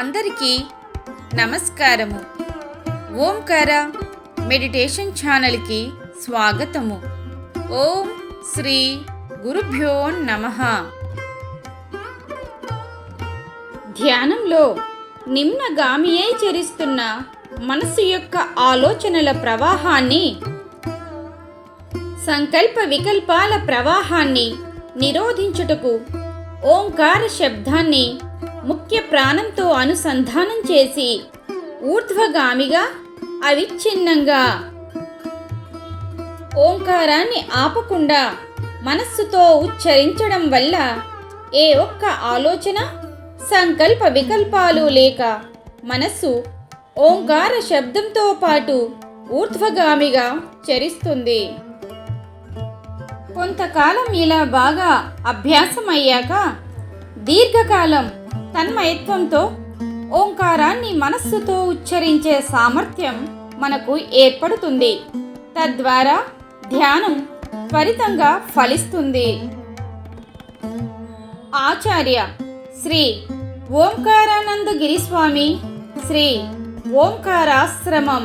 అందరికీ నమస్కారము. ఓంకార మెడిటేషన్ ఛానల్కి స్వాగతము. ఓం శ్రీ గురుభ్యో నమ. ధ్యానంలో నిమ్నగామియై చరిస్తున్న మనసు యొక్క ఆలోచనల ప్రవాహాన్ని సంకల్ప వికల్పాల ప్రవాహాన్ని నిరోధించుటకు ఓంకార శబ్దాన్ని ముఖ్య ప్రాణంతో అనుసంధానం చేసి ఊర్ధ్వగామిగా అవిచ్ఛిన్నంగా ఓంకారాన్ని ఆపకుండా మనస్సుతో ఉచ్చరించడం వల్ల ఏ ఒక్క ఆలోచన సంకల్ప వికల్పాలు లేక మనస్సు ఓంకార శబ్దంతో పాటు ఊర్ధ్వగామిగా చరిస్తుంది. కొంతకాలం ఇలా బాగా అభ్యాసం అయ్యాక దీర్ఘకాలం తన్మయత్వంతో ఓంకారాన్ని మనస్సుతో ఉచ్చరించే సామర్థ్యం మనకు ఏర్పడుతుంది. తద్వారా ధ్యానం త్వరితంగా ఫలిస్తుంది. ఆచార్య శ్రీ ఓంకారానంద గిరిస్వామి శ్రీ ఓంకారాశ్రమం.